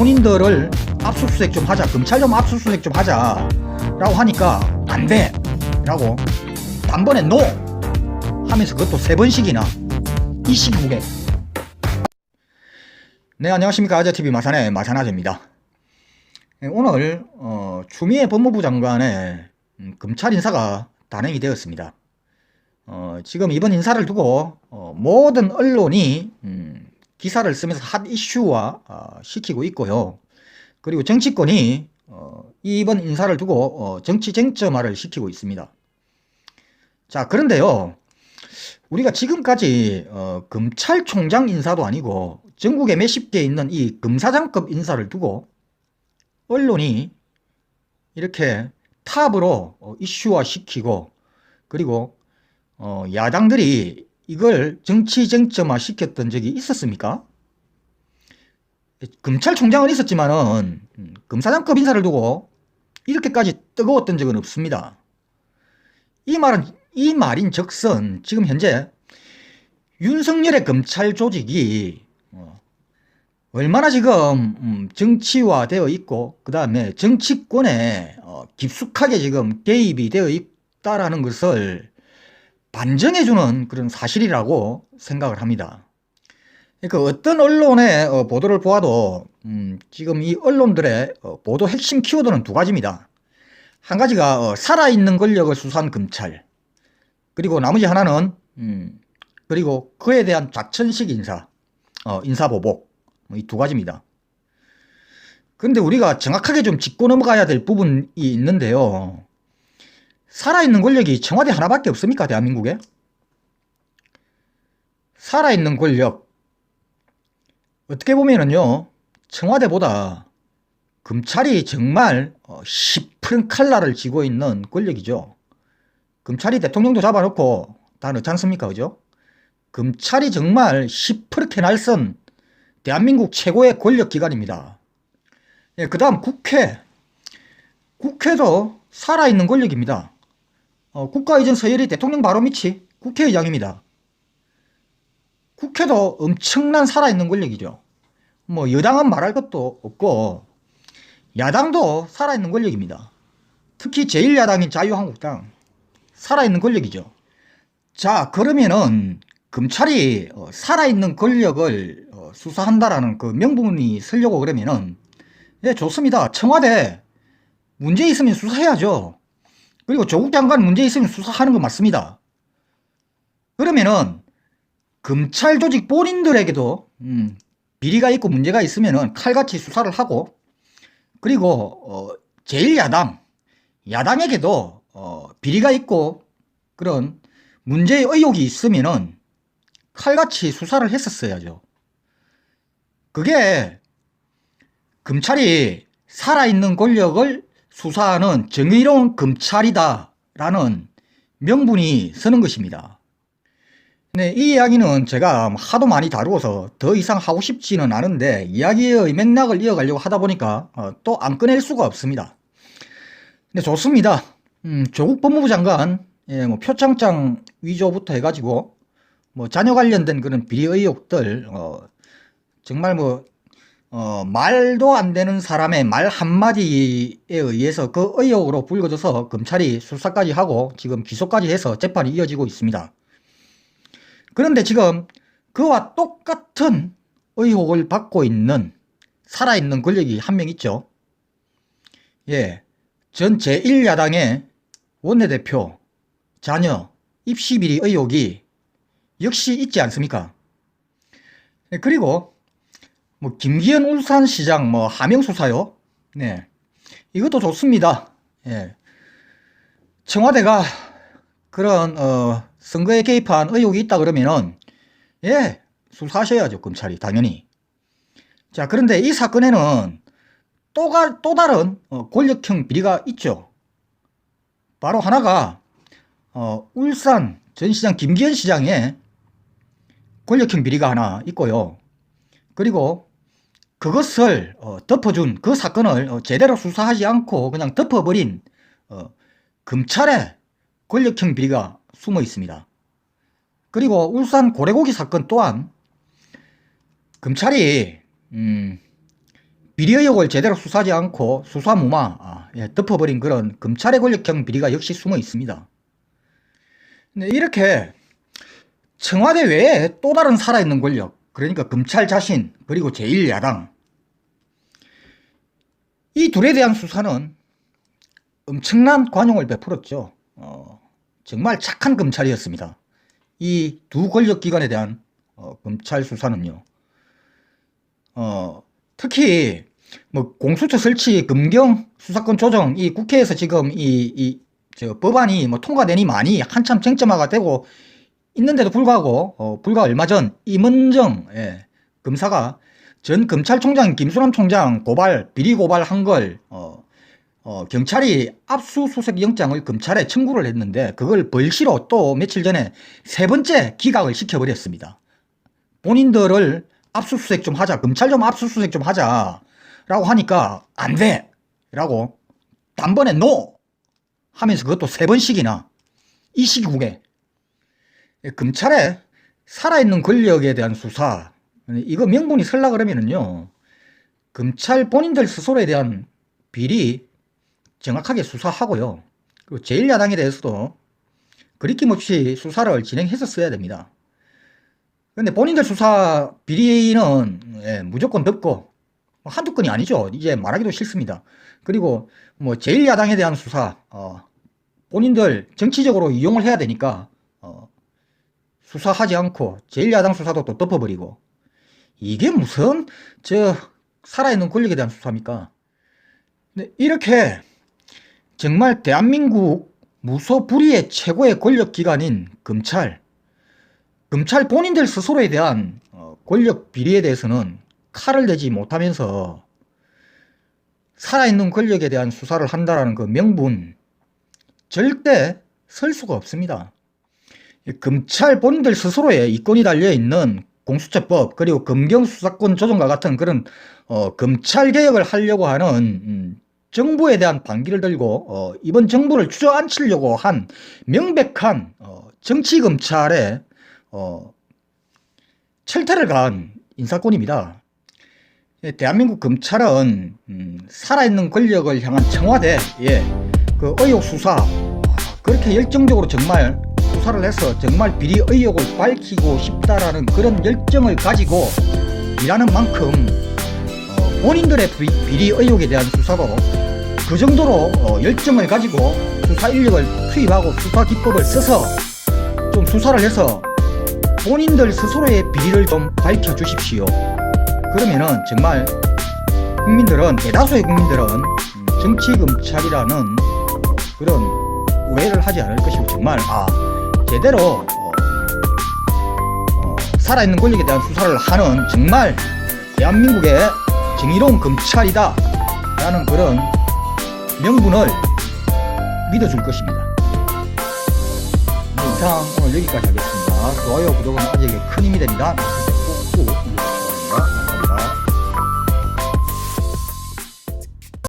본인들을 압수수색 좀 하자. 검찰 좀 압수수색 좀 하자. 라고 하니까 안 돼. 라고. 단번에 노! 하면서 그것도 세 번씩이나. 이 시국에 네 안녕하십니까. 아재TV 마산의 마산아재입니다. 네, 오늘 어, 추미애 법무부 장관의 음, 검찰 인사가 단행이 되었습니다. 어, 지금 이번 인사를 두고 어, 모든 언론이 음, 기사를 쓰면서 핫 이슈화 어, 시키고 있고요. 그리고 정치권이 어, 이번 인사를 두고 어, 정치 쟁점화를 시키고 있습니다. 자 그런데요. 우리가 지금까지 어, 검찰총장 인사도 아니고 전국에 몇십 개 있는 이 검사장급 인사를 두고 언론이 이렇게 탑으로 어, 이슈화 시키고 그리고 어, 야당들이 이걸 정치 쟁점화 시켰던 적이 있었습니까? 검찰총장은 있었지만은 음, 검사장급 인사를 두고 이렇게까지 뜨거웠던 적은 없습니다. 이 말은 이 말인 적선 지금 현재 윤석열의 검찰 조직이 어, 얼마나 지금 음, 정치화되어 있고 그 다음에 정치권에 어, 깊숙하게 지금 개입이 되어 있다라는 것을 반증해주는 그런 사실이라고 생각을 합니다. 그러니까 어떤 언론의 어, 보도를 보아도 음, 지금 이 언론들의 어, 보도 핵심 키워드는 두 가지입니다. 한 가지가 어, 살아있는 권력을 수사한 검찰 그리고 나머지 하나는 음, 그리고 그에 대한 좌천식 인사, 어, 인사보복 뭐이두 가지입니다. 그런데 우리가 정확하게 좀 짚고 넘어가야 될 부분이 있는데요. 살아있는 권력이 청와대 하나밖에 없습니까? 대한민국에? 살아있는 권력. 어떻게 보면은요, 청와대보다 검찰이 정말 어, 시푸른 칼날을 쥐고 있는 권력이죠. 검찰이 대통령도 잡아놓고 다 넣지 않습니까? 그죠? 검찰이 정말 시퍼렇게 날선 대한민국 최고의 권력기관입니다. 예, 그 다음 국회. 국회도 살아있는 권력입니다. 어, 국가 이전 서열이 대통령 바로 밑이 국회의장입니다. 국회도 엄청난 살아있는 권력이죠. 뭐 여당은 말할 것도 없고 야당도 살아있는 권력입니다. 특히 제1야당인 자유한국당 살아있는 권력이죠. 자 그러면은 검찰이 어, 살아있는 권력을 어, 수사한다라는 그 명분이 쓰려고 그러면은 예 좋습니다. 청와대 문제 있으면 수사해야죠. 그리고 조국 장관 문제 있으면 수사하는 거 맞습니다. 그러면은 검찰 조직 본인들에게도 음, 비리가 있고 문제가 있으면은 칼같이 수사를 하고 그리고 어, 제1야당 야당에게도 어, 비리가 있고 그런 문제의 의혹이 있으면은 칼같이 수사를 했었어야죠. 그게 검찰이 살아있는 권력을 수사하는 정의로운 검찰이다라는 명분이 서는 것입니다. 네, 이 이야기는 제가 하도 많이 다루어서 더 이상 하고 싶지는 않은데 이야기의 맥락을 이어가려고 하다 보니까 어, 또안 꺼낼 수가 없습니다. 네, 좋습니다. 음, 조국 법무부 장관 예, 뭐 표창장 위조부터 해가지고 뭐 자녀 관련된 그런 비리 의혹들 어, 정말 뭐 어, 말도 안 되는 사람의 말 한마디에 의해서 그 의혹으로 불거져서 검찰이 수사까지 하고 지금 기소까지 해서 재판이 이어지고 있습니다. 그런데 지금 그와 똑같은 의혹을 받고 있는 살아있는 권력이 한 명 있죠. 예. 전 제1야당의 원내대표 자녀 입시비리 의혹이 역시 있지 않습니까? 예, 그리고 뭐 김기현 울산시장 뭐 하명 수 사요. 네. 이것도 좋습니다. 예. 청와대가 그런 어 선거에 개입한 의혹이 있다 그러면은 예, 수사하셔야죠. 검찰이 당연히. 자, 그런데 이 사건에는 또, 또 다른 어, 권력형 비리가 있죠. 바로 하나가 어, 울산 전 시장 김기현 시장의 권력형 비리가 하나 있고요. 그리고 그것을 어, 덮어준 그 사건을 어, 제대로 수사하지 않고 그냥 덮어버린 어, 검찰의 권력형 비리가 숨어 있습니다. 그리고 울산 고래고기 사건 또한 검찰이 음, 비리 의혹을 제대로 수사하지 않고 수사무마 아, 예, 덮어버린 그런 검찰의 권력형 비리가 역시 숨어 있습니다. 근데 이렇게 청와대 외에 또 다른 살아있는 권력 그러니까 검찰 자신 그리고 제1야당 이 둘에 대한 수사는 엄청난 관용을 베풀었죠. 어, 정말 착한 검찰이었습니다. 이 두 권력기관에 대한 어, 검찰 수사는요. 어, 특히 뭐 공수처 설치, 금경 수사권 조정 이 국회에서 지금 이, 이저 법안이 뭐 통과되니 많이 한참 쟁점화가 되고 있는데도 불구하고 어, 불과 얼마 전 임은정 예, 검사가 전 검찰총장 김수남 총장 고발 비리 고발한 걸 어, 어, 경찰이 압수수색 영장을 검찰에 청구를 했는데 그걸 벌시로 또 며칠 전에 세 번째 기각을 시켜버렸습니다. 본인들을 압수수색 좀 하자, 검찰 좀 압수수색 좀 하자 라고 하니까 안 돼! 라고 단번에 노! 하면서 그것도 세 번씩이나 이 시국에 검찰에 살아있는 권력에 대한 수사. 이거 명분이 설라 그러면은요 검찰 본인들 스스로에 대한 비리 정확하게 수사하고요. 그리고 제1야당에 대해서도 그리낌 없이 수사를 진행했었어야 됩니다. 근데 본인들 수사 비리는 예, 무조건 덮고 뭐 한두 건이 아니죠. 이제 말하기도 싫습니다. 그리고 뭐 제1야당에 대한 수사 어, 본인들 정치적으로 이용을 해야 되니까 어, 수사하지 않고 제1야당 수사도 또 덮어버리고 이게 무슨 저 살아있는 권력에 대한 수사입니까? 근데 이렇게 정말 대한민국 무소불위의 최고의 권력기관인 검찰 검찰 본인들 스스로에 대한 어, 권력 비리에 대해서는 칼을 대지 못하면서 살아있는 권력에 대한 수사를 한다라는 그 명분 절대 설 수가 없습니다. 검찰 본인들 스스로의 이권이 달려 있는 공수처법 그리고 검경 수사권 조정과 같은 그런 어, 검찰 개혁을 하려고 하는 음, 정부에 대한 반기를 들고 어, 이번 정부를 주저앉히려고 한 명백한 어, 정치 검찰의 어, 철퇴를 가한 인사권입니다. 예, 대한민국 검찰은 음, 살아있는 권력을 향한 청와대 예, 그 의혹 수사 그렇게 열정적으로 정말 수사를 해서 정말 비리 의혹을 밝히고 싶다라는 그런 열정을 가지고 일하는 만큼 어, 본인들의 비, 비리 의혹에 대한 수사도 그 정도로 어, 열정을 가지고 수사 인력을 투입하고 수사 기법을 써서 좀 수사를 해서 본인들 스스로의 비리를 좀 밝혀 주십시오. 그러면은 정말 국민들은 대다수의 국민들은 정치 검찰이라는 그런 오해를 하지 않을 것이고 정말 아 제대로 어, 어, 살아있는 권력에 대한 수사를 하는 정말 대한민국의 정의로운 검찰이다 라는 그런 명분을 믿어줄 것입니다. 네, 이상 오늘 여기까지 하겠습니다. 좋아요, 구독은 아직에 큰 힘이 됩니다.